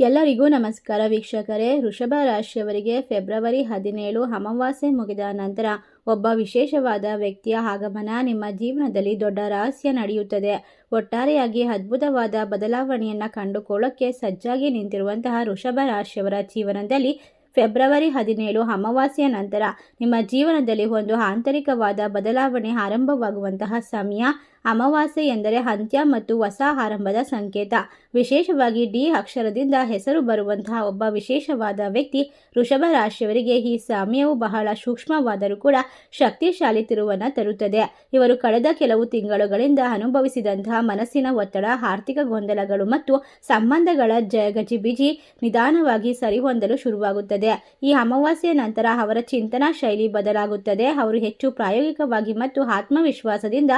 ಎಲ್ಲರಿಗೂ ನಮಸ್ಕಾರ ವೀಕ್ಷಕರೇ. ವೃಷಭ ರಾಶಿಯವರಿಗೆ ಫೆಬ್ರವರಿ ಹದಿನೇಳು ಅಮಾವಾಸ್ಯೆ ಮುಗಿದ ನಂತರ ಒಬ್ಬ ವಿಶೇಷವಾದ ವ್ಯಕ್ತಿಯ ಆಗಮನ ನಿಮ್ಮ ಜೀವನದಲ್ಲಿ ದೊಡ್ಡ ರಹಸ್ಯ ನಡೆಯುತ್ತದೆ. ಒಟ್ಟಾರೆಯಾಗಿ ಅದ್ಭುತವಾದ ಬದಲಾವಣೆಯನ್ನು ಕಂಡುಕೊಳ್ಳೋಕ್ಕೆ ಸಜ್ಜಾಗಿ ನಿಂತಿರುವಂತಹ ವೃಷಭ ರಾಶಿಯವರ ಜೀವನದಲ್ಲಿ ಫೆಬ್ರವರಿ ಹದಿನೇಳು ಅಮಾವಾಸ್ಯೆಯ ನಂತರ ನಿಮ್ಮ ಜೀವನದಲ್ಲಿ ಒಂದು ಆಂತರಿಕವಾದ ಬದಲಾವಣೆ ಆರಂಭವಾಗುವಂತಹ ಸಮಯ ಅಮಾವಾಸ್ಯೆ ಎಂದರೆ ಅಂತ್ಯ ಮತ್ತು ಹೊಸ ಆರಂಭದ ಸಂಕೇತ. ವಿಶೇಷವಾಗಿ ಡಿ ಅಕ್ಷರದಿಂದ ಹೆಸರು ಬರುವಂತಹ ಒಬ್ಬ ವಿಶೇಷವಾದ ವ್ಯಕ್ತಿ ವೃಷಭ ರಾಶಿಯವರಿಗೆ ಈ ಸಮಯವು ಬಹಳ ಸೂಕ್ಷ್ಮವಾದರೂ ಕೂಡ ಶಕ್ತಿಶಾಲಿ ತಿರುವನ್ನು ತರುತ್ತದೆ. ಇವರು ಕಳೆದ ಕೆಲವು ತಿಂಗಳುಗಳಿಂದ ಅನುಭವಿಸಿದಂತಹ ಮನಸ್ಸಿನ ಒತ್ತಡ, ಆರ್ಥಿಕ ಗೊಂದಲಗಳು ಮತ್ತು ಸಂಬಂಧಗಳ ಜ ಗಜಿಬಿಜಿ ನಿಧಾನವಾಗಿ ಸರಿಹೊಂದಲು ಶುರುವಾಗುತ್ತದೆ. ಈ ಅಮಾವಾಸ್ಯೆ ನಂತರ ಅವರ ಚಿಂತನಾ ಶೈಲಿ ಬದಲಾಗುತ್ತದೆ. ಅವರು ಹೆಚ್ಚು ಪ್ರಾಯೋಗಿಕವಾಗಿ ಮತ್ತು ಆತ್ಮವಿಶ್ವಾಸದಿಂದ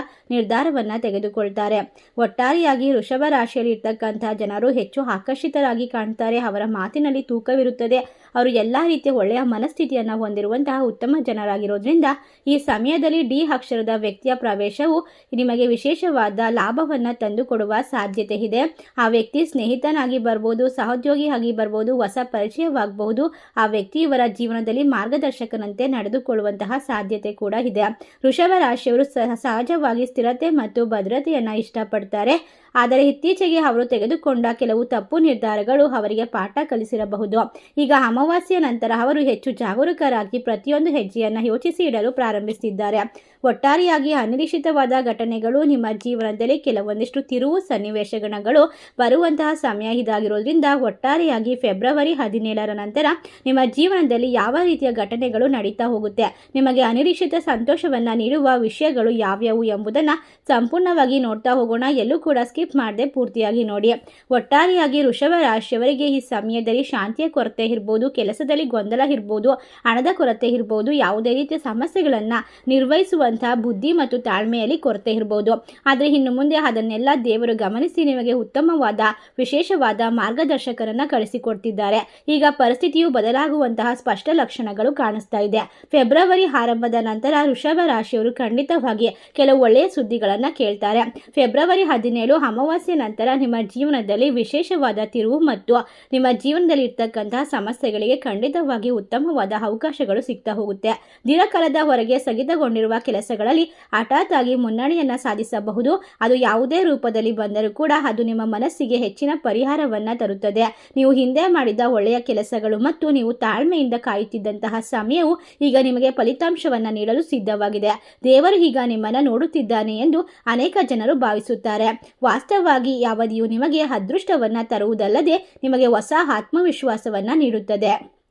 ನಿರ್ಧಾರವನ್ನ ತೆಗೆದುಕೊಳ್ತಾರೆ. ಒಟ್ಟಾರೆಯಾಗಿ ವೃಷಭ ರಾಶಿಯಲ್ಲಿ ಇರ್ತಕ್ಕಂಥ ಜನರು ಹೆಚ್ಚು ಆಕರ್ಷಿತರಾಗಿ ಕಾಣ್ತಾರೆ. ಅವರ ಮಾತಿನಲ್ಲಿ ತೂಕವಿರುತ್ತದೆ. ಅವರು ಎಲ್ಲ ರೀತಿಯ ಒಳ್ಳೆಯ ಮನಸ್ಥಿತಿಯನ್ನು ಹೊಂದಿರುವಂತಹ ಉತ್ತಮ ಜನರಾಗಿರೋದ್ರಿಂದ ಈ ಸಮಯದಲ್ಲಿ ಡಿ ಅಕ್ಷರದ ವ್ಯಕ್ತಿಯ ಪ್ರವೇಶವು ನಿಮಗೆ ವಿಶೇಷವಾದ ಲಾಭವನ್ನು ತಂದುಕೊಡುವ ಸಾಧ್ಯತೆ ಇದೆ. ಆ ವ್ಯಕ್ತಿ ಸ್ನೇಹಿತನಾಗಿ ಬರ್ಬೋದು ಸಹೋದ್ಯೋಗಿ ಆಗಿ ಬರ್ಬೋದು, ಹೊಸ ಪರಿಚಯವಾಗಬಹುದು. ಆ ವ್ಯಕ್ತಿ ಇವರ ಜೀವನದಲ್ಲಿ ಮಾರ್ಗದರ್ಶಕನಂತೆ ನಡೆದುಕೊಳ್ಳುವಂತಹ ಸಾಧ್ಯತೆ ಕೂಡ ಇದೆ. ವೃಷಭ ರಾಶಿಯವರು ಸಹಜವಾಗಿ ಸ್ಥಿರತೆ ಮತ್ತು ಭದ್ರತೆಯನ್ನು ಇಷ್ಟಪಡ್ತಾರೆ. ಆದರೆ ಇತ್ತೀಚೆಗೆ ಅವರು ತೆಗೆದುಕೊಂಡ ಕೆಲವು ತಪ್ಪು ನಿರ್ಧಾರಗಳು ಅವರಿಗೆ ಪಾಠ ಕಲಿಸಿರಬಹುದು. ಈಗ ಅಮಾವಾಸ್ಯೆ ನಂತರ ಅವರು ಹೆಚ್ಚು ಜಾಗರೂಕರಾಗಿ ಪ್ರತಿಯೊಂದು ಹೆಜ್ಜೆಯನ್ನು ಯೋಚಿಸಿ ಇಡಲು ಪ್ರಾರಂಭಿಸಿದ್ದಾರೆ. ಒಟ್ಟಾರೆಯಾಗಿ ಅನಿರೀಕ್ಷಿತವಾದ ಘಟನೆಗಳು ನಿಮ್ಮ ಜೀವನದಲ್ಲಿ ಕೆಲವೊಂದಿಷ್ಟು ತಿರುವು ಸನ್ನಿವೇಶಗಳು ಬರುವಂತಹ ಸಮಯ ಇದಾಗಿರೋದ್ರಿಂದ ಒಟ್ಟಾರೆಯಾಗಿ ಫೆಬ್ರವರಿ ಹದಿನೇಳರ ನಂತರ ನಿಮ್ಮ ಜೀವನದಲ್ಲಿ ಯಾವ ರೀತಿಯ ಘಟನೆಗಳು ನಡೀತಾ ಹೋಗುತ್ತೆ? ನಿಮಗೆ ಅನಿರೀಕ್ಷಿತ ಸಂತೋಷವನ್ನು ನೀಡುವ ವಿಷಯಗಳು ಯಾವ್ಯಾವು ಎಂಬುದನ್ನು ಸಂಪೂರ್ಣವಾಗಿ ನೋಡ್ತಾ ಹೋಗೋಣ. ಎಲ್ಲೂ ಕೂಡ ಸ್ಕಿಪ್ ಮಾಡದೆ ಪೂರ್ತಿಯಾಗಿ ನೋಡಿ. ಒಟ್ಟಾರೆಯಾಗಿ ವೃಷಭ ರಾಶಿಯವರಿಗೆ ಈ ಸಮಯದಲ್ಲಿ ಶಾಂತಿಯ ಕೊರತೆ ಇರ್ಬೋದು, ಕೆಲಸದಲ್ಲಿ ಗೊಂದಲ ಇರ್ಬೋದು, ಹಣದ ಕೊರತೆ ಇರ್ಬೋದು, ಯಾವುದೇ ರೀತಿಯ ಸಮಸ್ಯೆಗಳನ್ನು ನಿರ್ವಹಿಸುವಂತಹ ಬುದ್ಧಿ ಮತ್ತು ತಾಳ್ಮೆಯಲ್ಲಿ ಕೊರತೆ ಇರಬಹುದು ಆದರೆ ಇನ್ನು ಮುಂದೆ ಅದನ್ನೆಲ್ಲ ದೇವರು ಗಮನಿಸಿ ನಿಮಗೆ ಉತ್ತಮವಾದ, ವಿಶೇಷವಾದ ಮಾರ್ಗದರ್ಶಕರನ್ನ ಕಳಿಸಿಕೊಡ್ತಿದ್ದಾರೆ. ಈಗ ಪರಿಸ್ಥಿತಿಯು ಬದಲಾಗುವಂತಹ ಸ್ಪಷ್ಟ ಲಕ್ಷಣಗಳು ಕಾಣಿಸ್ತಾ ಇದೆ. ಫೆಬ್ರವರಿ ಆರಂಭದ ನಂತರ ಋಷಭ ರಾಶಿಯವರು ಖಂಡಿತವಾಗಿ ಕೆಲವು ಒಳ್ಳೆಯ ಸುದ್ದಿಗಳನ್ನು ಕೇಳ್ತಾರೆ. ಫೆಬ್ರವರಿ ಹದಿನೇಳು ಅಮಾವಾಸ್ಯೆ ನಂತರ ನಿಮ್ಮ ಜೀವನದಲ್ಲಿ ವಿಶೇಷವಾದ ತಿರುವು ಮತ್ತು ನಿಮ್ಮ ಜೀವನದಲ್ಲಿ ಇರ್ತಕ್ಕಂತಹ ಸಮಸ್ಯೆಗಳಿಗೆ ಖಂಡಿತವಾಗಿ ಉತ್ತಮವಾದ ಅವಕಾಶಗಳು ಸಿಗ್ತಾ ಹೋಗುತ್ತೆ. ದಿನಕಾಲದ ಹೊರಗೆ ಸ್ಥಗಿತಗೊಂಡಿರುವ ಕೆಲಸಗಳಲ್ಲಿ ಹಠಾತ್ ಆಗಿ ಮುನ್ನಡೆಯನ್ನ ಸಾಧಿಸಬಹುದು. ಅದು ಯಾವುದೇ ರೂಪದಲ್ಲಿ ಬಂದರೂ ಕೂಡ ಅದು ನಿಮ್ಮ ಮನಸ್ಸಿಗೆ ಹೆಚ್ಚಿನ ಪರಿಹಾರವನ್ನ ತರುತ್ತದೆ. ನೀವು ಹಿಂದೆ ಮಾಡಿದ ಒಳ್ಳೆಯ ಕೆಲಸಗಳು ಮತ್ತು ನೀವು ತಾಳ್ಮೆಯಿಂದ ಕಾಯುತ್ತಿದ್ದಂತಹ ಸಮಯವು ಈಗ ನಿಮಗೆ ಫಲಿತಾಂಶವನ್ನ ನೀಡಲು ಸಿದ್ಧವಾಗಿದೆ. ದೇವರು ಈಗ ನಿಮ್ಮನ್ನ ನೋಡುತ್ತಿದ್ದಾನೆ ಎಂದು ಅನೇಕ ಜನರು ಭಾವಿಸುತ್ತಾರೆ. ವಾಸ್ತವವಾಗಿ ಯಾವಧಿಯು ನಿಮಗೆ ಅದೃಷ್ಟವನ್ನ ತರುವುದಲ್ಲದೆ ನಿಮಗೆ ಹೊಸ ಆತ್ಮವಿಶ್ವಾಸವನ್ನ ನೀಡುತ್ತದೆ.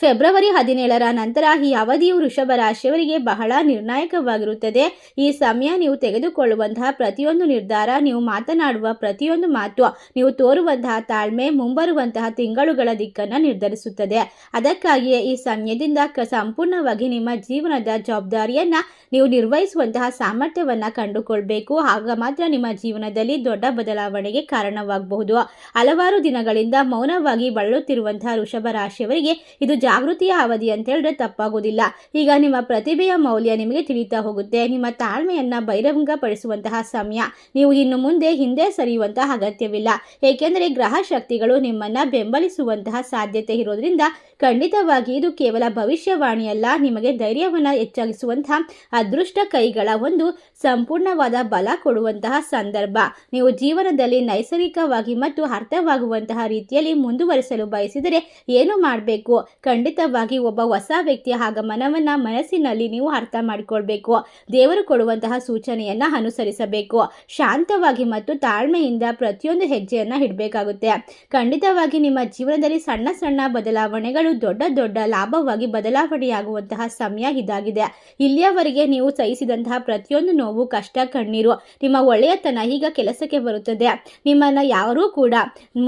ಫೆಬ್ರವರಿ ಹದಿನೇಳರ ನಂತರ ಈ ಅವಧಿಯು ವೃಷಭ ರಾಶಿಯವರಿಗೆ ಬಹಳ ನಿರ್ಣಾಯಕವಾಗಿರುತ್ತದೆ. ಈ ಸಮಯ ನೀವು ತೆಗೆದುಕೊಳ್ಳುವಂತಹ ಪ್ರತಿಯೊಂದು ನಿರ್ಧಾರ, ನೀವು ಮಾತನಾಡುವ ಪ್ರತಿಯೊಂದು ಮಾತು, ನೀವು ತೋರುವಂತಹ ತಾಳ್ಮೆ, ಮುಂಬರುವಂತಹ ತಿಂಗಳುಗಳ ದಿಕ್ಕನ್ನು ನಿರ್ಧರಿಸುತ್ತದೆ. ಅದಕ್ಕಾಗಿಯೇ ಈ ಸಮಯದಿಂದ ಸಂಪೂರ್ಣವಾಗಿ ನಿಮ್ಮ ಜೀವನದ ಜವಾಬ್ದಾರಿಯನ್ನ ನೀವು ನಿರ್ವಹಿಸುವಂತಹ ಸಾಮರ್ಥ್ಯವನ್ನ ಕಂಡುಕೊಳ್ಬೇಕು. ಆಗ ಮಾತ್ರ ನಿಮ್ಮ ಜೀವನದಲ್ಲಿ ದೊಡ್ಡ ಬದಲಾವಣೆಗೆ ಕಾರಣವಾಗಬಹುದು. ಹಲವಾರು ದಿನಗಳಿಂದ ಮೌನವಾಗಿ ಬಳಲುತ್ತಿರುವಂತಹ ವೃಷಭ ರಾಶಿಯವರಿಗೆ ಇದು ಜಾಗೃತಿಯ ಅವಧಿ ಅಂತ ಹೇಳಿದ್ರೆ ತಪ್ಪಾಗೋದಿಲ್ಲ. ಈಗ ನಿಮ್ಮ ಪ್ರತಿಭೆಯ ಮೌಲ್ಯ ನಿಮಗೆ ತಿಳಿತಾ ಹೋಗುತ್ತೆ. ನಿಮ್ಮ ತಾಳ್ಮೆಯನ್ನ ಬಹಿರಂಗಪಡಿಸುವಂತಹ ಸಮಯ. ನೀವು ಇನ್ನು ಮುಂದೆ ಹಿಂದೆ ಸರಿಯುವಂತಹ ಅಗತ್ಯವಿಲ್ಲ. ಏಕೆಂದರೆ ಗ್ರಹ ಶಕ್ತಿಗಳು ನಿಮ್ಮನ್ನ ಬೆಂಬಲಿಸುವಂತಹ ಸಾಧ್ಯತೆ ಇರೋದ್ರಿಂದ ಖಂಡಿತವಾಗಿ ಇದು ಕೇವಲ ಭವಿಷ್ಯವಾಣಿಯಲ್ಲ. ನಿಮಗೆ ಧೈರ್ಯವನ್ನ ಹೆಚ್ಚಾಗಿಸುವಂತಹ ಅದೃಷ್ಟ ಕೈಗಳ ಒಂದು ಸಂಪೂರ್ಣವಾದ ಬಲ ಕೊಡುವಂತಹ ಸಂದರ್ಭ. ನೀವು ಜೀವನದಲ್ಲಿ ನೈಸರ್ಗಿಕವಾಗಿ ಮತ್ತು ಅರ್ಥವಾಗುವಂತಹ ರೀತಿಯಲ್ಲಿ ಮುಂದುವರಿಸಲು ಬಯಸಿದರೆ ಏನು ಮಾಡಬೇಕು? ಖಂಡಿತವಾಗಿ ಒಬ್ಬ ಹೊಸ ವ್ಯಕ್ತಿಯ ಆಗಮನವನ್ನ ಮನಸ್ಸಿನಲ್ಲಿ ನೀವು ಅರ್ಥ ಮಾಡಿಕೊಳ್ಬೇಕು. ದೇವರು ಕೊಡುವಂತಹ ಸೂಚನೆಯನ್ನ ಅನುಸರಿಸಬೇಕು. ಶಾಂತವಾಗಿ ಮತ್ತು ತಾಳ್ಮೆಯಿಂದ ಪ್ರತಿಯೊಂದು ಹೆಜ್ಜೆಯನ್ನ ಇಡಬೇಕಾಗುತ್ತೆ. ಖಂಡಿತವಾಗಿ ನಿಮ್ಮ ಜೀವನದಲ್ಲಿ ಸಣ್ಣ ಸಣ್ಣ ಬದಲಾವಣೆಗಳು, ದೊಡ್ಡ ದೊಡ್ಡ ಲಾಭವಾಗಿ ಬದಲಾವಣೆಯಾಗುವಂತಹ ಸಮಯ ಇದಾಗಿದೆ. ಇಲ್ಲಿಯವರೆಗೆ ನೀವು ಸಹಿಸಿದಂತಹ ಪ್ರತಿಯೊಂದು ನೋವು, ಕಷ್ಟ, ಕಣ್ಣೀರು ನಿಮ್ಮ ಒಳ್ಳೆಯತನ ಈಗ ಕೆಲಸಕ್ಕೆ ಬರುತ್ತದೆ. ನಿಮ್ಮನ್ನ ಯಾರೂ ಕೂಡ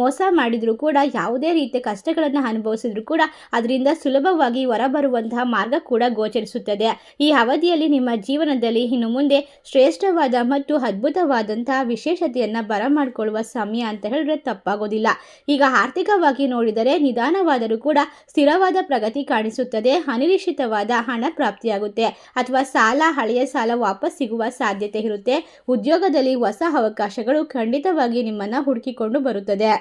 ಮೋಸ ಮಾಡಿದ್ರು ಕೂಡ, ಯಾವುದೇ ರೀತಿಯ ಕಷ್ಟಗಳನ್ನು ಅನುಭವಿಸಿದ್ರು ಕೂಡ ಅದರಿಂದ ಸುಲಭವಾಗಿ ಹೊರಬರುವಂತಹ ಮಾರ್ಗ ಕೂಡ ಗೋಚರಿಸುತ್ತದೆ. ಈ ಅವಧಿಯಲ್ಲಿ ನಿಮ್ಮ ಜೀವನದಲ್ಲಿ ಇನ್ನು ಮುಂದೆ ಶ್ರೇಷ್ಠವಾದ ಮತ್ತು ಅದ್ಭುತವಾದಂತಹ ವಿಶೇಷತೆಯನ್ನ ಬರಮಾಡಿಕೊಳ್ಳುವ ಸಮಯ ಅಂತ ಹೇಳಿದ್ರೆ ತಪ್ಪಾಗೋದಿಲ್ಲ. ಈಗ ಆರ್ಥಿಕವಾಗಿ ನೋಡಿದರೆ ನಿಧಾನವಾದರೂ ಕೂಡ ಸ್ಥಿರವಾದ ಪ್ರಗತಿ ಕಾಣಿಸುತ್ತದೆ, ಅನಿರೀಕ್ಷಿತವಾದ ಹಣ ಪ್ರಾಪ್ತಿಯಾಗುತ್ತೆ, ಅಥವಾ ಸಾಲ, ಹಳೆಯ ಸಾಲ ವಾಪಸ್ ಸಿಗುವ ಸಾಧ್ಯತೆ ಇರುತ್ತೆ. ಉದ್ಯೋಗದಲ್ಲಿ ಹೊಸ ಅವಕಾಶಗಳು ಖಂಡಿತವಾಗಿ ನಿಮ್ಮನ್ನ ಹುಡುಕಿಕೊಂಡು ಬರುತ್ತದೆ.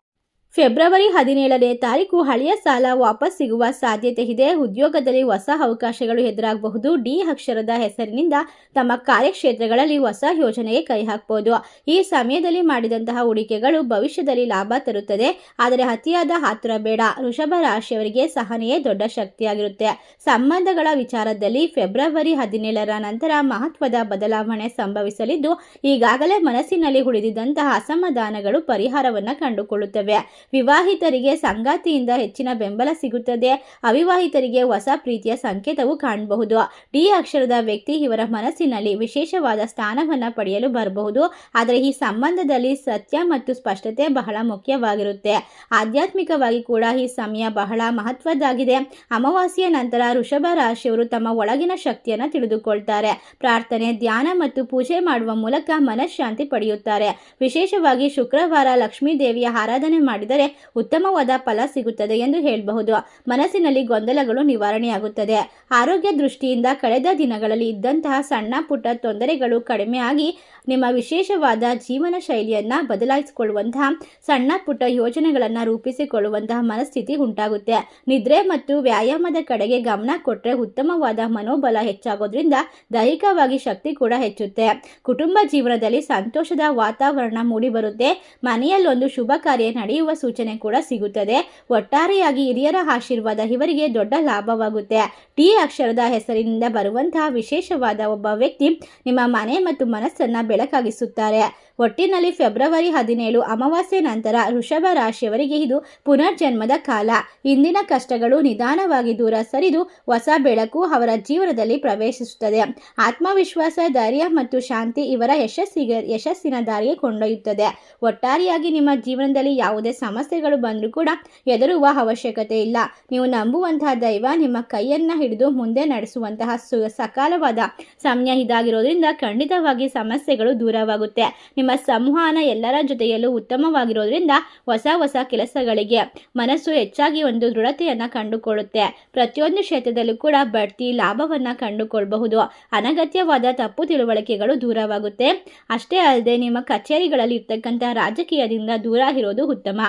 ಫೆಬ್ರವರಿ ಹದಿನೇಳನೇ ತಾರೀಕು ಹಳೆಯ ಸಾಲ ವಾಪಸ್ ಸಿಗುವ ಸಾಧ್ಯತೆ ಇದೆ. ಉದ್ಯೋಗದಲ್ಲಿ ಹೊಸ ಅವಕಾಶಗಳು ಎದುರಾಗಬಹುದು. ಡಿ ಅಕ್ಷರದ ಹೆಸರಿನಿಂದ ತಮ್ಮ ಕಾರ್ಯಕ್ಷೇತ್ರಗಳಲ್ಲಿ ಹೊಸ ಯೋಜನೆಗೆ ಕೈ ಹಾಕಬಹುದು ಈ ಸಮಯದಲ್ಲಿ ಮಾಡಿದಂತಹ ಹೂಡಿಕೆಗಳು ಭವಿಷ್ಯದಲ್ಲಿ ಲಾಭ ತರುತ್ತದೆ. ಆದರೆ ಅತಿಯಾದ ಆತುರ ಬೇಡ. ವೃಷಭ ರಾಶಿಯವರಿಗೆ ಸಹನೆಯೇ ದೊಡ್ಡ ಶಕ್ತಿಯಾಗಿರುತ್ತೆ. ಸಂಬಂಧಗಳ ವಿಚಾರದಲ್ಲಿ ಫೆಬ್ರವರಿ ಹದಿನೇಳರ ನಂತರ ಮಹತ್ವದ ಬದಲಾವಣೆ ಸಂಭವಿಸಲಿದ್ದು, ಈಗಾಗಲೇ ಮನಸ್ಸಿನಲ್ಲಿ ಉಳಿದಿದ್ದಂತಹ ಅಸಮಾಧಾನಗಳು ಪರಿಹಾರವನ್ನು ಕಂಡುಕೊಳ್ಳುತ್ತವೆ. ವಿವಾಹಿತರಿಗೆ ಸಂಗಾತಿಯಿಂದ ಹೆಚ್ಚಿನ ಬೆಂಬಲ ಸಿಗುತ್ತದೆ. ಅವಿವಾಹಿತರಿಗೆ ಹೊಸ ಪ್ರೀತಿಯ ಸಂಕೇತವು ಕಾಣಬಹುದು. ಡಿ ಅಕ್ಷರದ ವ್ಯಕ್ತಿ ಇವರ ಮನಸ್ಸಿನಲ್ಲಿ ವಿಶೇಷವಾದ ಸ್ಥಾನವನ್ನು ಪಡೆಯಲು ಬರಬಹುದು. ಆದರೆ ಈ ಸಂಬಂಧದಲ್ಲಿ ಸತ್ಯ ಮತ್ತು ಸ್ಪಷ್ಟತೆ ಬಹಳ ಮುಖ್ಯವಾಗಿರುತ್ತೆ. ಆಧ್ಯಾತ್ಮಿಕವಾಗಿ ಕೂಡ ಈ ಸಮಯ ಬಹಳ ಮಹತ್ವದ್ದಾಗಿದೆ. ಅಮಾವಾಸ್ಯೆಯ ನಂತರ ವೃಷಭ ರಾಶಿಯವರು ತಮ್ಮ ಒಳಗಿನ ಶಕ್ತಿಯನ್ನು ತಿಳಿದುಕೊಳ್ತಾರೆ. ಪ್ರಾರ್ಥನೆ, ಧ್ಯಾನ ಮತ್ತು ಪೂಜೆ ಮಾಡುವ ಮೂಲಕ ಮನಃಶಾಂತಿ ಪಡೆಯುತ್ತಾರೆ. ವಿಶೇಷವಾಗಿ ಶುಕ್ರವಾರ ಲಕ್ಷ್ಮೀ ದೇವಿಯ ಆರಾಧನೆ ಮಾಡಿದರೆ ಉತ್ತಮವಾದ ಫಲ ಸಿಗುತ್ತದೆ ಎಂದು ಹೇಳಬಹುದು. ಮನಸ್ಸಿನಲ್ಲಿ ಗೊಂದಲಗಳು ನಿವಾರಣೆಯಾಗುತ್ತದೆ. ಆರೋಗ್ಯ ದೃಷ್ಟಿಯಿಂದ ಕಳೆದ ದಿನಗಳಲ್ಲಿ ಇದ್ದಂತಹ ಸಣ್ಣ ಪುಟ್ಟ ತೊಂದರೆಗಳು ಕಡಿಮೆಯಾಗಿ ನಿಮ್ಮ ವಿಶೇಷವಾದ ಜೀವನ ಶೈಲಿಯನ್ನು ಬದಲಾಯಿಸಿಕೊಳ್ಳುವಂತಹ, ಸಣ್ಣ ಪುಟ್ಟ ಯೋಜನೆಗಳನ್ನು ರೂಪಿಸಿಕೊಳ್ಳುವಂತಹ ಮನಸ್ಥಿತಿ ಉಂಟಾಗುತ್ತೆ. ನಿದ್ರೆ ಮತ್ತು ವ್ಯಾಯಾಮದ ಕಡೆಗೆ ಗಮನ ಕೊಟ್ಟರೆ ಉತ್ತಮವಾದ ಮನೋಬಲ ಹೆಚ್ಚಾಗೋದ್ರಿಂದ ದೈಹಿಕವಾಗಿ ಶಕ್ತಿ ಕೂಡ ಹೆಚ್ಚುತ್ತೆ. ಕುಟುಂಬ ಜೀವನದಲ್ಲಿ ಸಂತೋಷದ ವಾತಾವರಣ ಮೂಡಿಬರುತ್ತೆ. ಮನೆಯಲ್ಲೊಂದು ಶುಭ ಕಾರ್ಯ ನಡೆಯುವ ಸೂಚನೆ ಕೂಡ ಸಿಗುತ್ತದೆ. ಒಟ್ಟಾರೆಯಾಗಿ ಹಿರಿಯರ ಆಶೀರ್ವಾದ ಇವರಿಗೆ ದೊಡ್ಡ ಲಾಭವಾಗುತ್ತೆ. ಟಿ ಅಕ್ಷರದ ಹೆಸರಿನಿಂದ ಬರುವಂತಹ ವಿಶೇಷವಾದ ಒಬ್ಬ ವ್ಯಕ್ತಿ ನಿಮ್ಮ ಮನೆ ಮತ್ತು ಮನಸ್ಸನ್ನ ಬೆಳಕಾಗಿಸುತ್ತಾರೆ. ಒಟ್ಟಿನಲ್ಲಿ ಫೆಬ್ರವರಿ ಹದಿನೇಳು ಅಮಾವಾಸ್ಯೆ ನಂತರ ವೃಷಭ ರಾಶಿಯವರಿಗೆ ಇದು ಪುನರ್ಜನ್ಮದ ಕಾಲ. ಇಂದಿನ ಕಷ್ಟಗಳು ನಿಧಾನವಾಗಿ ದೂರ ಸರಿದು ಹೊಸ ಬೆಳಕು ಅವರ ಜೀವನದಲ್ಲಿ ಪ್ರವೇಶಿಸುತ್ತದೆ. ಆತ್ಮವಿಶ್ವಾಸ, ಧೈರ್ಯ ಮತ್ತು ಶಾಂತಿ ಇವರ ಯಶಸ್ಸಿಗೆ ಯಶಸ್ಸಿನ ದಾರಿಗೆ ಕೊಂಡೊಯ್ಯುತ್ತದೆ. ಒಟ್ಟಾರೆಯಾಗಿ ನಿಮ್ಮ ಜೀವನದಲ್ಲಿ ಯಾವುದೇ ಸಮಸ್ಯೆಗಳು ಬಂದರೂ ಕೂಡ ಹೆದರುವ ಅವಶ್ಯಕತೆ ಇಲ್ಲ. ನೀವು ನಂಬುವಂತಹ ದೈವ ನಿಮ್ಮ ಕೈಯನ್ನು ಹಿಡಿದು ಮುಂದೆ ನಡೆಸುವಂತಹ ಸು ಸಕಾಲವಾದ ಸಮಯ ಇದಾಗಿರೋದ್ರಿಂದ ಖಂಡಿತವಾಗಿ ಸಮಸ್ಯೆಗಳು ದೂರವಾಗುತ್ತೆ. ನಿಮ್ಮ ಸಂವಹನ ಎಲ್ಲರ ಜೊತೆಯಲ್ಲೂ ಉತ್ತಮವಾಗಿರೋದ್ರಿಂದ ಹೊಸ ಹೊಸ ಕೆಲಸಗಳಿಗೆ ಮನಸ್ಸು ಹೆಚ್ಚಾಗಿ ಒಂದು ದೃಢತೆಯನ್ನು ಕಂಡುಕೊಳ್ಳುತ್ತೆ. ಪ್ರತಿಯೊಂದು ಕ್ಷೇತ್ರದಲ್ಲೂ ಕೂಡ ಬಡ್ತಿ ಲಾಭವನ್ನು ಕಂಡುಕೊಳ್ಳಬಹುದು ಅನಗತ್ಯವಾದ ತಪ್ಪು ತಿಳುವಳಿಕೆಗಳು ದೂರವಾಗುತ್ತೆ. ಅಷ್ಟೇ ಅಲ್ಲದೆ ನಿಮ್ಮ ಕಚೇರಿಗಳಲ್ಲಿ ಇರ್ತಕ್ಕಂಥ ರಾಜಕೀಯದಿಂದ ದೂರ ಇರೋದು ಉತ್ತಮ.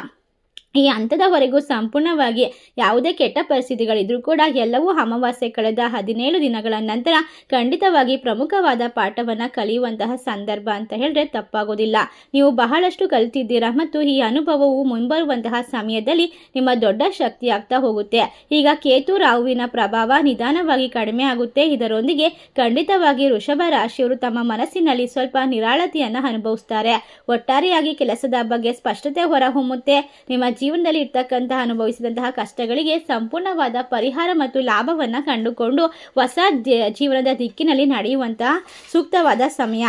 ಈ ಹಂತದವರೆಗೂ ಸಂಪೂರ್ಣವಾಗಿ ಯಾವುದೇ ಕೆಟ್ಟ ಪರಿಸ್ಥಿತಿಗಳಿದ್ರೂ ಕೂಡ ಎಲ್ಲವೂ ಅಮಾವಾಸ್ಯೆ ಕಳೆದ ಹದಿನೇಳು ದಿನಗಳ ನಂತರ ಖಂಡಿತವಾಗಿ ಪ್ರಮುಖವಾದ ಪಾಠವನ್ನು ಕಲಿಯುವಂತಹ ಸಂದರ್ಭ ಅಂತ ಹೇಳಿದ್ರೆ ತಪ್ಪಾಗೋದಿಲ್ಲ. ನೀವು ಬಹಳಷ್ಟು ಕಲಿತಿದ್ದೀರಾ ಮತ್ತು ಈ ಅನುಭವವು ಮುಂಬರುವಂತಹ ಸಮಯದಲ್ಲಿ ನಿಮ್ಮ ದೊಡ್ಡ ಶಕ್ತಿಯಾಗ್ತಾ ಹೋಗುತ್ತೆ. ಈಗ ಕೇತು ರಾಹುವಿನ ಪ್ರಭಾವ ನಿಧಾನವಾಗಿ ಕಡಿಮೆ ಆಗುತ್ತೆ. ಇದರೊಂದಿಗೆ ಖಂಡಿತವಾಗಿ ವೃಷಭ ರಾಶಿಯವರು ತಮ್ಮ ಮನಸ್ಸಿನಲ್ಲಿ ಸ್ವಲ್ಪ ನಿರಾಳತೆಯನ್ನು ಅನುಭವಿಸ್ತಾರೆ. ಒಟ್ಟಾರೆಯಾಗಿ ಕೆಲಸದ ಬಗ್ಗೆ ಸ್ಪಷ್ಟತೆ ಹೊರಹೊಮ್ಮುತ್ತೆ. ನಿಮ್ಮ ಜೀವನದಲ್ಲಿ ಇರ್ತಕ್ಕಂತಹ ಅನುಭವಿಸಿದಂತಹ ಕಷ್ಟಗಳಿಗೆ ಸಂಪೂರ್ಣವಾದ ಪರಿಹಾರ ಮತ್ತು ಲಾಭವನ್ನು ಕಂಡುಕೊಂಡು ಹೊಸ ಜೀವನದ ದಿಕ್ಕಿನಲ್ಲಿ ನಡೆಯುವಂತಹ ಸೂಕ್ತವಾದ ಸಮಯ.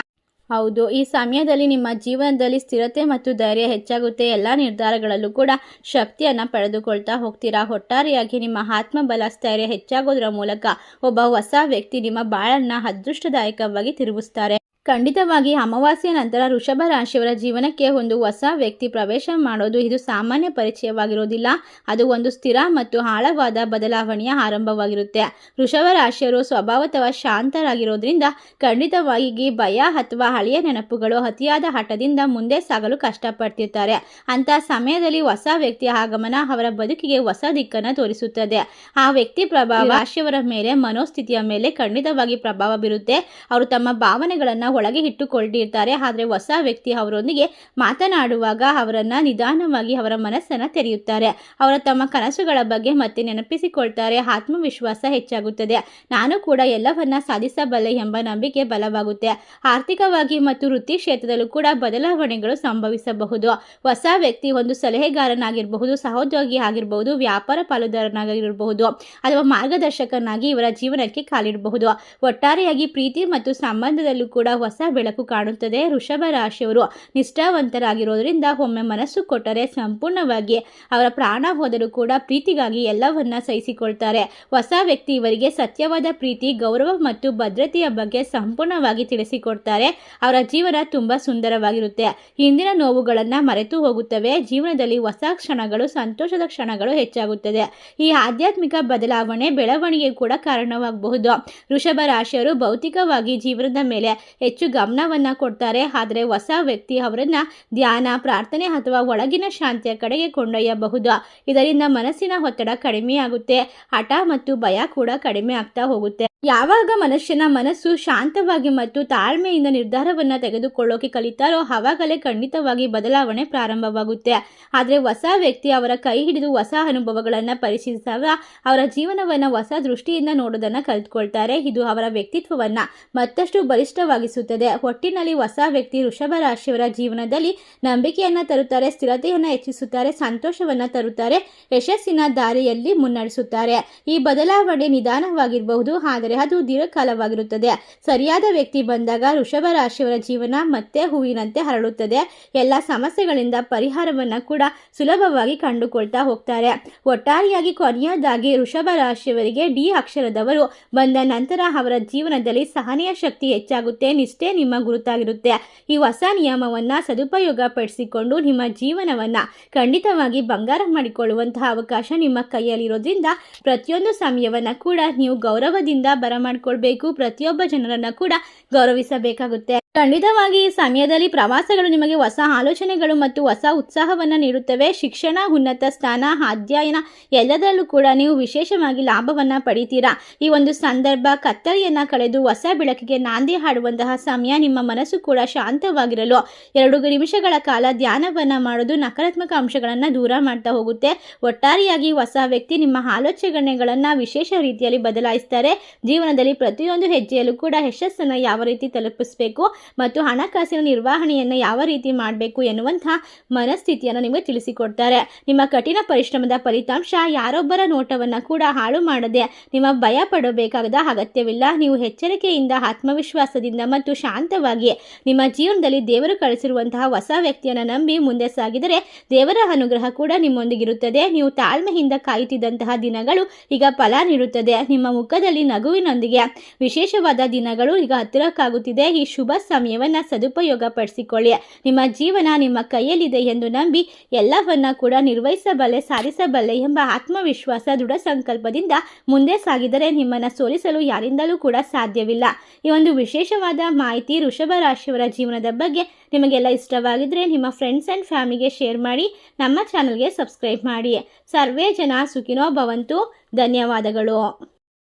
ಹೌದು, ಈ ಸಮಯದಲ್ಲಿ ನಿಮ್ಮ ಜೀವನದಲ್ಲಿ ಸ್ಥಿರತೆ ಮತ್ತು ಧೈರ್ಯ ಹೆಚ್ಚಾಗುತ್ತೆ. ಎಲ್ಲ ನಿರ್ಧಾರಗಳಲ್ಲೂ ಕೂಡ ಶಕ್ತಿಯನ್ನು ಪಡೆದುಕೊಳ್ತಾ ಹೋಗ್ತೀರಾ? ಒಟ್ಟಾರೆಯಾಗಿ ನಿಮ್ಮ ಆತ್ಮಬಲ, ಸ್ಥೈರ್ಯ ಹೆಚ್ಚಾಗೋದ್ರ ಮೂಲಕ ಒಬ್ಬ ಹೊಸ ವ್ಯಕ್ತಿ ನಿಮ್ಮ ಬಾಳನ್ನು ಅದೃಷ್ಟದಾಯಕವಾಗಿ ತಿರುಗಿಸ್ತಾರೆ. ಖಂಡಿತವಾಗಿ ಅಮಾವಾಸ್ಯ ನಂತರ ವೃಷಭ ರಾಶಿಯವರ ಜೀವನಕ್ಕೆ ಒಂದು ಹೊಸ ವ್ಯಕ್ತಿ ಪ್ರವೇಶ ಮಾಡೋದು ಇದು ಸಾಮಾನ್ಯ ಪರಿಚಯವಾಗಿರೋದಿಲ್ಲ. ಅದು ಒಂದು ಸ್ಥಿರ ಮತ್ತು ಆಳವಾದ ಬದಲಾವಣೆಯ ಆರಂಭವಾಗಿರುತ್ತೆ. ವೃಷಭ ರಾಶಿಯವರು ಸ್ವಭಾವತಃ ಶಾಂತರಾಗಿರೋದ್ರಿಂದ ಖಂಡಿತವಾಗಿ ಭಯ ಅಥವಾ ಹಳೆಯ ನೆನಪುಗಳು ಅತಿಯಾದ ಹಠದಿಂದ ಮುಂದೆ ಸಾಗಲು ಕಷ್ಟಪಡ್ತಿರ್ತಾರೆ. ಅಂತ ಸಮಯದಲ್ಲಿ ಹೊಸ ವ್ಯಕ್ತಿಯ ಆಗಮನ ಅವರ ಬದುಕಿಗೆ ಹೊಸ ದಿಕ್ಕನ್ನು ತೋರಿಸುತ್ತದೆ. ಆ ವ್ಯಕ್ತಿ ಪ್ರಭಾವ ರಾಶಿಯವರ ಮೇಲೆ ಮನೋಸ್ಥಿತಿಯ ಮೇಲೆ ಖಂಡಿತವಾಗಿ ಪ್ರಭಾವ ಬೀರುತ್ತೆ. ಅವರು ತಮ್ಮ ಭಾವನೆಗಳನ್ನು ಒಳಗೆ ಇಟ್ಟುಕೊಂಡಿರ್ತಾರೆ. ಆದರೆ ಹೊಸ ವ್ಯಕ್ತಿ ಅವರೊಂದಿಗೆ ಮಾತನಾಡುವಾಗ ಅವರನ್ನು ನಿಧಾನವಾಗಿ ಅವರ ಮನಸ್ಸನ್ನು ತೆರೆಯುತ್ತಾರೆ. ಅವರ ತಮ್ಮ ಕನಸುಗಳ ಬಗ್ಗೆ ಮತ್ತೆ ನೆನಪಿಸಿಕೊಳ್ತಾರೆ. ಆತ್ಮವಿಶ್ವಾಸ ಹೆಚ್ಚಾಗುತ್ತದೆ. ನಾನು ಕೂಡ ಎಲ್ಲವನ್ನ ಸಾಧಿಸಬಲ್ಲೆ ಎಂಬ ನಂಬಿಕೆ ಬಲವಾಗುತ್ತೆ. ಆರ್ಥಿಕವಾಗಿ ಮತ್ತು ವೃತ್ತಿ ಕ್ಷೇತ್ರದಲ್ಲೂ ಕೂಡ ಬದಲಾವಣೆಗಳು ಸಂಭವಿಸಬಹುದು. ಹೊಸ ವ್ಯಕ್ತಿ ಒಂದು ಸಲಹೆಗಾರನಾಗಿರಬಹುದು, ಸಹೋದ್ಯೋಗಿ ಆಗಿರಬಹುದು, ವ್ಯಾಪಾರ ಪಾಲುದಾರನಾಗಿರಬಹುದು, ಅಥವಾ ಮಾರ್ಗದರ್ಶಕನಾಗಿ ಇವರ ಜೀವನಕ್ಕೆ ಕಾಲಿಡಬಹುದು. ಒಟ್ಟಾರೆಯಾಗಿ ಪ್ರೀತಿ ಮತ್ತು ಸಂಬಂಧದಲ್ಲೂ ಕೂಡ ಹೊಸ ಬೆಳಕು ಕಾಣುತ್ತದೆ. ಋಷಭ ರಾಶಿಯವರು ನಿಷ್ಠಾವಂತರಾಗಿರೋದ್ರಿಂದ ಒಮ್ಮೆ ಮನಸ್ಸು ಕೊಟ್ಟರೆ ಸಂಪೂರ್ಣವಾಗಿ ಅವರ ಪ್ರಾಣ ಹೋದರೂ ಕೂಡ ಪ್ರೀತಿಗಾಗಿ ಎಲ್ಲವನ್ನ ಸಹಿಸಿಕೊಳ್ತಾರೆ. ಹೊಸ ವ್ಯಕ್ತಿ ಇವರಿಗೆ ಸತ್ಯವಾದ ಪ್ರೀತಿ, ಗೌರವ ಮತ್ತು ಭದ್ರತೆಯ ಬಗ್ಗೆ ಸಂಪೂರ್ಣವಾಗಿ ತಿಳಿಸಿಕೊಡ್ತಾರೆ. ಅವರ ಜೀವನ ತುಂಬಾ ಸುಂದರವಾಗಿರುತ್ತೆ. ಹಿಂದಿನ ನೋವುಗಳನ್ನ ಮರೆತು ಹೋಗುತ್ತವೆ. ಜೀವನದಲ್ಲಿ ಹೊಸ ಕ್ಷಣಗಳು, ಸಂತೋಷದ ಕ್ಷಣಗಳು ಹೆಚ್ಚಾಗುತ್ತದೆ. ಈ ಆಧ್ಯಾತ್ಮಿಕ ಬದಲಾವಣೆ ಬೆಳವಣಿಗೆ ಕೂಡ ಕಾರಣವಾಗಬಹುದು. ವೃಷಭ ರಾಶಿಯವರು ಭೌತಿಕವಾಗಿ ಜೀವನದ ಮೇಲೆ ಹೆಚ್ಚು ಗಮನವನ್ನು ಕೊಡ್ತಾರೆ. ಆದರೆ ಹೊಸ ವ್ಯಕ್ತಿ ಅವರನ್ನು ಧ್ಯಾನ, ಪ್ರಾರ್ಥನೆ ಅಥವಾ ಒಳಗಿನ ಶಾಂತಿಯ ಕಡೆಗೆ ಕೊಂಡೊಯ್ಯಬಹುದು. ಇದರಿಂದ ಮನಸ್ಸಿನ ಒತ್ತಡ ಕಡಿಮೆಯಾಗುತ್ತೆ. ಹಠ ಮತ್ತು ಭಯ ಕೂಡ ಕಡಿಮೆ ಆಗ್ತಾ ಹೋಗುತ್ತೆ. ಯಾವಾಗ ಮನುಷ್ಯನ ಮನಸ್ಸು ಶಾಂತವಾಗಿ ಮತ್ತು ತಾಳ್ಮೆಯಿಂದ ನಿರ್ಧಾರವನ್ನು ತೆಗೆದುಕೊಳ್ಳೋಕೆ ಕಲಿತಾರೋ ಆವಾಗಲೇ ಖಂಡಿತವಾಗಿ ಬದಲಾವಣೆ ಪ್ರಾರಂಭವಾಗುತ್ತೆ. ಆದರೆ ಹೊಸ ವ್ಯಕ್ತಿ ಅವರ ಕೈ ಹಿಡಿದು ಹೊಸ ಅನುಭವಗಳನ್ನು ಪರಿಶೀಲಿಸಿದಾಗ ಅವರ ಜೀವನವನ್ನು ಹೊಸ ದೃಷ್ಟಿಯಿಂದ ನೋಡೋದನ್ನು ಕಲಿತ್ಕೊಳ್ತಾರೆ. ಇದು ಅವರ ವ್ಯಕ್ತಿತ್ವವನ್ನ ಮತ್ತಷ್ಟು ಬಲಿಷ್ಠವಾಗಿಸುತ್ತದೆ. ಒಟ್ಟಿನಲ್ಲಿ ಹೊಸ ವ್ಯಕ್ತಿ ವೃಷಭ ರಾಶಿಯವರ ಜೀವನದಲ್ಲಿ ನಂಬಿಕೆಯನ್ನ ತರುತ್ತಾರೆ, ಸ್ಥಿರತೆಯನ್ನ ಹೆಚ್ಚಿಸುತ್ತಾರೆ, ಸಂತೋಷವನ್ನ ತರುತ್ತಾರೆ, ಯಶಸ್ಸಿನ ದಾರಿಯಲ್ಲಿ ಮುನ್ನಡೆಸುತ್ತಾರೆ. ಈ ಬದಲಾವಣೆ ನಿಧಾನವಾಗಿರಬಹುದು, ಆದರೆ ಅದು ದೀರ್ಘಕಾಲವಾಗಿರುತ್ತದೆ. ಸರಿಯಾದ ವ್ಯಕ್ತಿ ಬಂದಾಗ ವೃಷಭ ರಾಶಿಯವರ ಜೀವನ ಮತ್ತೆ ಹೂವಿನಂತೆ ಹರಡುತ್ತದೆ ಎಲ್ಲ ಸಮಸ್ಯೆಗಳಿಂದ ಪರಿಹಾರವನ್ನ ಕೂಡ ಸುಲಭವಾಗಿ ಕಂಡುಕೊಳ್ತಾ ಹೋಗ್ತಾರೆ. ಒಟ್ಟಾರೆಯಾಗಿ ಕೊನೆಯದಾಗಿ ವೃಷಭ ರಾಶಿಯವರಿಗೆ ಡಿ ಅಕ್ಷರದವರು ಬಂದ ನಂತರ ಅವರ ಜೀವನದಲ್ಲಿ ಸಹನೆಯ ಶಕ್ತಿ ಹೆಚ್ಚಾಗುತ್ತೆ, ನಿಷ್ಠೆ ನಿಮ್ಮ ಗುರುತಾಗಿರುತ್ತೆ. ಈ ಹೊಸ ನಿಯಮವನ್ನ ಸದುಪಯೋಗ ಪಡಿಸಿಕೊಂಡು ನಿಮ್ಮ ಜೀವನವನ್ನ ಖಂಡಿತವಾಗಿ ಬಂಗಾರ ಮಾಡಿಕೊಳ್ಳುವಂತಹ ಅವಕಾಶ ನಿಮ್ಮ ಕೈಯಲ್ಲಿರೋದ್ರಿಂದ ಪ್ರತಿಯೊಂದು ಸಮಯವನ್ನ ಕೂಡ ನೀವು ಗೌರವದಿಂದ ಬರಮಾಡ್ಕೊಳ್ಬೇಕು. ಪ್ರತಿಯೊಬ್ಬ ಜನರನ್ನ ಕೂಡ ಗೌರವಿಸಬೇಕಾಗುತ್ತೆ. ಖಂಡಿತವಾಗಿ ಈ ಸಮಯದಲ್ಲಿ ಪ್ರವಾಸಗಳು ನಿಮಗೆ ಹೊಸ ಆಲೋಚನೆಗಳು ಮತ್ತು ಹೊಸ ಉತ್ಸಾಹವನ್ನು ನೀಡುತ್ತವೆ. ಶಿಕ್ಷಣ, ಉನ್ನತ ಸ್ಥಾನ, ಅಧ್ಯಯನ ಎಲ್ಲದರಲ್ಲೂ ಕೂಡ ನೀವು ವಿಶೇಷವಾಗಿ ಲಾಭವನ್ನು ಪಡಿತೀರಾ? ಈ ಒಂದು ಸಂದರ್ಭ ಕತ್ತಲೆಯನ್ನು ಕಳೆದು ಹೊಸ ಬೆಳಕಿಗೆ ನಾಂದಿ ಹಾಡುವಂತಹ ಸಮಯ ನಿಮ್ಮ ಮನಸ್ಸು ಕೂಡ ಶಾಂತವಾಗಿರಲು ಎರಡು ನಿಮಿಷಗಳ ಕಾಲ ಧ್ಯಾನವನ್ನು ಮಾಡೋದು ನಕಾರಾತ್ಮಕ ಅಂಶಗಳನ್ನು ದೂರ ಮಾಡ್ತಾ ಹೋಗುತ್ತೆ. ಒಟ್ಟಾರೆಯಾಗಿ ಹೊಸ ವ್ಯಕ್ತಿ ನಿಮ್ಮ ಆಲೋಚನೆಗಳನ್ನು ವಿಶೇಷ ರೀತಿಯಲ್ಲಿ ಬದಲಾಯಿಸ್ತಾರೆ. ಜೀವನದಲ್ಲಿ ಪ್ರತಿಯೊಂದು ಹೆಜ್ಜೆಯಲ್ಲೂ ಕೂಡ ಯಶಸ್ಸನ್ನು ಯಾವ ರೀತಿ ತಲುಪಿಸಬೇಕು? ಮತ್ತು ಹಣಕಾಸಿನ ನಿರ್ವಹಣೆಯನ್ನು ಯಾವ ರೀತಿ ಮಾಡಬೇಕು ಎನ್ನುವಂತಹ ಮನಸ್ಥಿತಿಯನ್ನು ನಿಮಗೆ ತಿಳಿಸಿಕೊಡ್ತಾರೆ. ನಿಮ್ಮ ಕಠಿಣ ಪರಿಶ್ರಮದ ಫಲಿತಾಂಶ ಯಾರೊಬ್ಬರ ನೋಟವನ್ನು ಕೂಡ ಹಾಳು ಮಾಡದೆ ನಿಮ್ಮ ಭಯ ಪಡಬೇಕಾದ ಅಗತ್ಯವಿಲ್ಲ. ನೀವು ಎಚ್ಚರಿಕೆಯಿಂದ, ಆತ್ಮವಿಶ್ವಾಸದಿಂದ ಮತ್ತು ಶಾಂತವಾಗಿ ನಿಮ್ಮ ಜೀವನದಲ್ಲಿ ದೇವರು ಕಳಿಸಿರುವಂತಹ ಹೊಸ ವ್ಯಕ್ತಿಯನ್ನು ನಂಬಿ ಮುಂದೆ ಸಾಗಿದರೆ ದೇವರ ಅನುಗ್ರಹ ಕೂಡ ನಿಮ್ಮೊಂದಿಗಿರುತ್ತದೆ. ನೀವು ತಾಳ್ಮೆಯಿಂದ ಕಾಯುತ್ತಿದ್ದಂತಹ ದಿನಗಳು ಈಗ ಫಲ ನೀಡುತ್ತದೆ. ನಿಮ್ಮ ಮುಖದಲ್ಲಿ ನಗುವಿನೊಂದಿಗೆ ವಿಶೇಷವಾದ ದಿನಗಳು ಈಗ ಹತ್ತಿರಕ್ಕಾಗುತ್ತಿದೆ. ಈ ಶುಭ ಸಮಯವನ್ನು ಸದುಪಯೋಗ ಪಡಿಸಿಕೊಳ್ಳಿ. ನಿಮ್ಮ ಜೀವನ ನಿಮ್ಮ ಕೈಯಲ್ಲಿದೆ ಎಂದು ನಂಬಿ ಎಲ್ಲವನ್ನ ಕೂಡ ನಿರ್ವಹಿಸಬಲ್ಲೆ, ಸಾಧಿಸಬಲ್ಲೆ ಎಂಬ ಆತ್ಮವಿಶ್ವಾಸ, ದೃಢ ಸಂಕಲ್ಪದಿಂದ ಮುಂದೆ ಸಾಗಿದರೆ ನಿಮ್ಮನ್ನು ಸೋಲಿಸಲು ಯಾರಿಂದಲೂ ಕೂಡ ಸಾಧ್ಯವಿಲ್ಲ. ಈ ಒಂದು ವಿಶೇಷವಾದ ಮಾಹಿತಿ ಋಷಭ ರಾಶಿಯವರ ಜೀವನದ ಬಗ್ಗೆ ನಿಮಗೆಲ್ಲ ಇಷ್ಟವಾಗಿದ್ದರೆ ನಿಮ್ಮ ಫ್ರೆಂಡ್ಸ್ ಆ್ಯಂಡ್ ಫ್ಯಾಮಿಲಿಗೆ ಶೇರ್ ಮಾಡಿ, ನಮ್ಮ ಚಾನಲ್ಗೆ ಸಬ್ಸ್ಕ್ರೈಬ್ ಮಾಡಿ. ಸರ್ವೇ ಜನ ಸುಖಿನೋ ಭವಂತು. ಧನ್ಯವಾದಗಳು.